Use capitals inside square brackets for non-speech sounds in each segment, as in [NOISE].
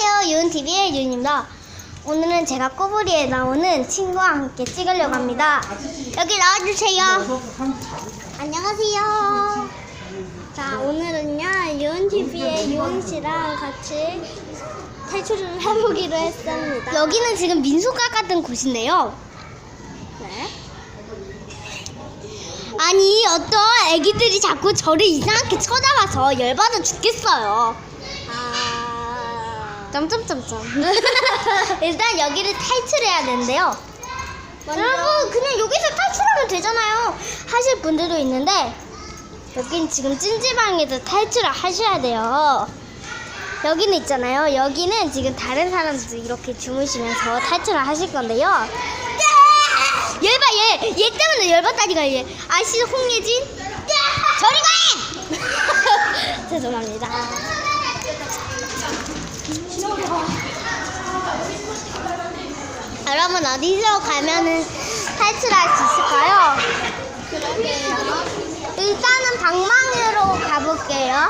안녕하세요. 윤TV의 윤입니다. 오늘은 제가 꼬부리에 나오는 친구와 함께 찍으려고 합니다. 여기 나와주세요. 안녕하세요. 자, 오늘은요, 윤TV의 윤 씨랑 같이 탈출을 해보기로 했습니다. 여기는 지금 민속가 같은 곳인데요. 네. 아니, 어떤 애기들이 자꾸 저를 이상하게 쳐다봐서 열받아 죽겠어요. 아... 점점점점. [LAUGHS] 일단 여기를 탈출해야 되는데요. 여러분 그냥 여기서 탈출하면 되잖아요. 하실 분들도 있는데 여긴 지금 찜질방에서 탈출을 하셔야 돼요. 여기는 있잖아요. 여기는 지금 다른 사람들 이렇게 주무시면서 탈출을 하실 건데요. 얘 봐, 얘, 얘 때문에 열받다니까 얘. 아시 홍예진? 저리 가! [LAUGHS] 죄송합니다. 여러분 어디서 가면은 탈출할 수 있을까요? 일단은 방망이로 가볼게요.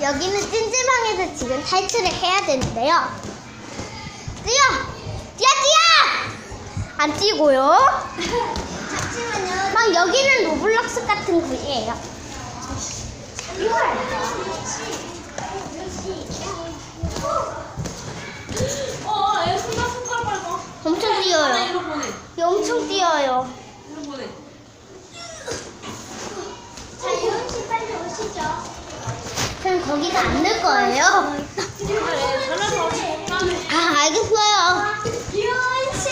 여기는 찜질방에서 지금 탈출을 해야 되는데요. 뛰어! 뛰어, 뛰어! 안 뛰고요. [LAUGHS] 막 여기는 로블록스 같은 곳이에요. 어, 손가 손가락. 엄청 뛰어요. 이로 보내. 얘 엄청 뛰어요. 이로 보내. 자, 유은 씨 빨리 오시죠. 그럼 거기다 안 넣을 거예요? 그래, 전화서 없다네. 아, 알겠어요. 유은 씨!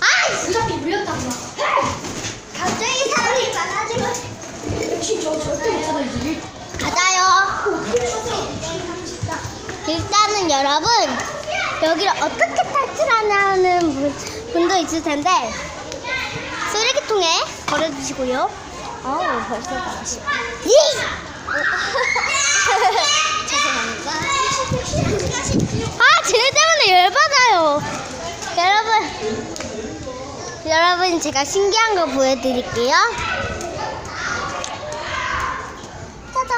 아, 어차피 물렸다고. 갑자기 사람이 많아지고. 역시 저 절대 못하다 이제. 가자요. 일단은 여러분, 여기를 어떻게 탈출하냐는 분, 분도 있을 텐데, 쓰레기통에 버려주시고요. 어우, 벌써 나가시. 예! 죄송합니다. [LAUGHS] 아, 쟤네 때문에 열받아요. 여러분, 여러분, 제가 신기한 거 보여드릴게요. 짜잔!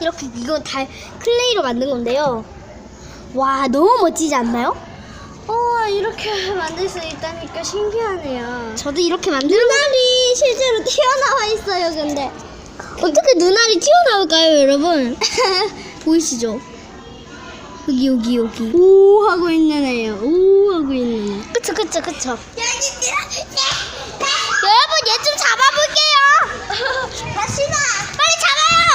이렇게 이건 다 클레이로 만든 건데요. 와, 너무 멋지지 않나요? 어 이렇게 [LAUGHS] 만들 수 있다니까 신기하네요. 저도 이렇게 만드는 눈알이 실제로 튀어나와 있어요. 근데 어떻게 눈알이 튀어나올까요, 여러분? [LAUGHS] 보이시죠? 여기 여기 여기. 오 하고 있는 애요. 오 하고 있는 애. 그쵸 그쵸 그쵸. 여러분 얘 좀 잡아볼게요. 다시나 빨리 잡아요.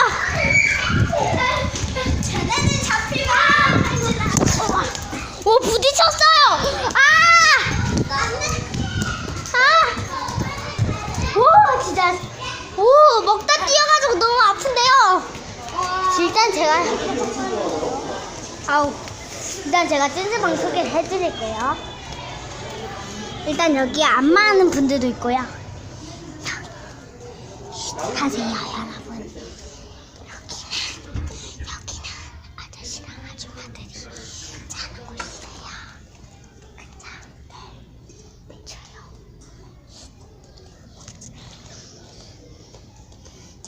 쟤네들 잡히면 오 부딪혔어요. 아! 아! 오 진짜 오 먹다 뛰어가지고 너무 아픈데요. 일단 제가 아우 일단 제가 찜질방 소개를 해드릴게요. 일단 여기 안 많은 분들도 있고요. 하세요, 여러분. 여기는 여기는 아저씨랑 아줌마들이 자는 곳이에요. 괜찮은데 미쳐요.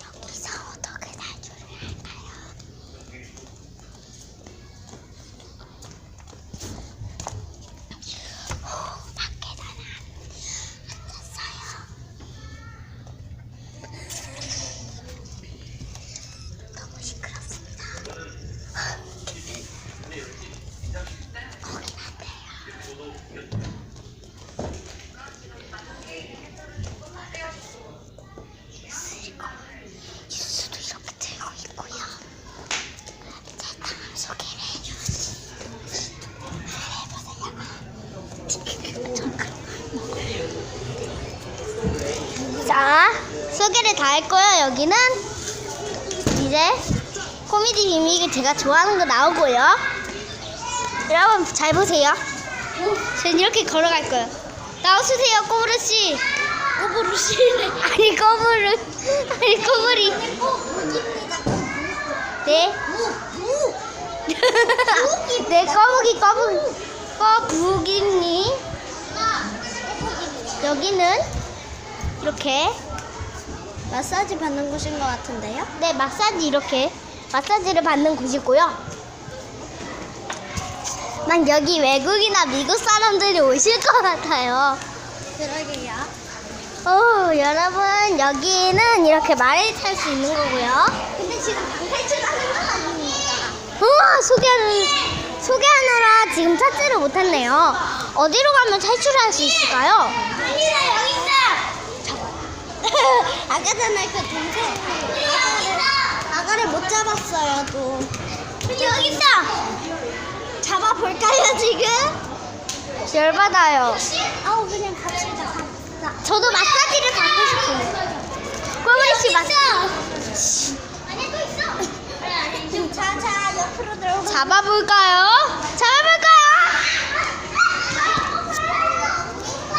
여기서 어떻게 탈출을 할까요? 오, 밖에다는 앉았어요. 너무 시끄럽습니다. 거긴 안 돼요. 뉴스이고 뉴스도 이렇게 들고 있고요. 제 방을 소개를 해주세요. 자, 소개를 다 했고요. 여기는 이제 코미디 비밀 제가 좋아하는 거 나오고요. 여러분 잘 보세요. 전 이렇게 걸어갈 거예요. 나오세요, 꼬부르 씨. 꼬부르 씨. 아니 꼬부르. 아니 꼬부리. 네. 네, 꼬부기 꼬부기 꼬부기님. 여기는 이렇게 마사지 받는 곳인 것 같은데요? 네, 마사지 이렇게 마사지를 받는 곳이고요. 난 여기 외국이나 미국 사람들이 오실 것 같아요. 그러게요. 어, 여러분 여기는 이렇게 말을 탈 수 있는 거고요. 근데 지금 방탈출하는 건 아닙니다. 우와, 소개하는 소개하느라 지금 찾지를 못했네요. 어디로 가면 탈출할 수 있을까요? 아니다 여기 있다. 아까 전에 그 동생 아가를, 아가를 못 잡았어요 또. 여기 있다. 잡아볼까요 지금? 열받아요. 아우 그냥 가. 저도 마사지를 받고 싶어요. 꼬부리 씨 마사지. 아니 또 있어. 자자 옆으로 들어가. 잡아볼까요? 잡아볼까요?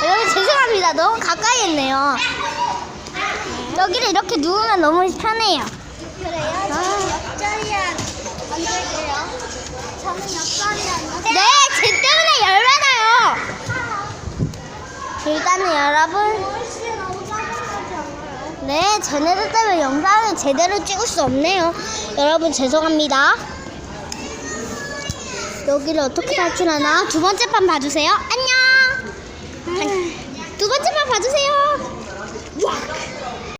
여러분 죄송합니다. 너무 가까이 했네요. 여기를 이렇게 누우면 너무 편해요. 그래요? 저는 옆자리에 앉을게요. 저는 옆자리에 앉을게요. 네, 제 때문에 열받아요. 일단은 여러분, 너무 않아요? 네, 쟤네들 때문에 영상을 제대로 찍을 수 없네요. 여러분 죄송합니다. 여기를 어떻게 탈출하나? 두 번째 판 봐주세요. 안녕. 두 번째 판 봐주세요.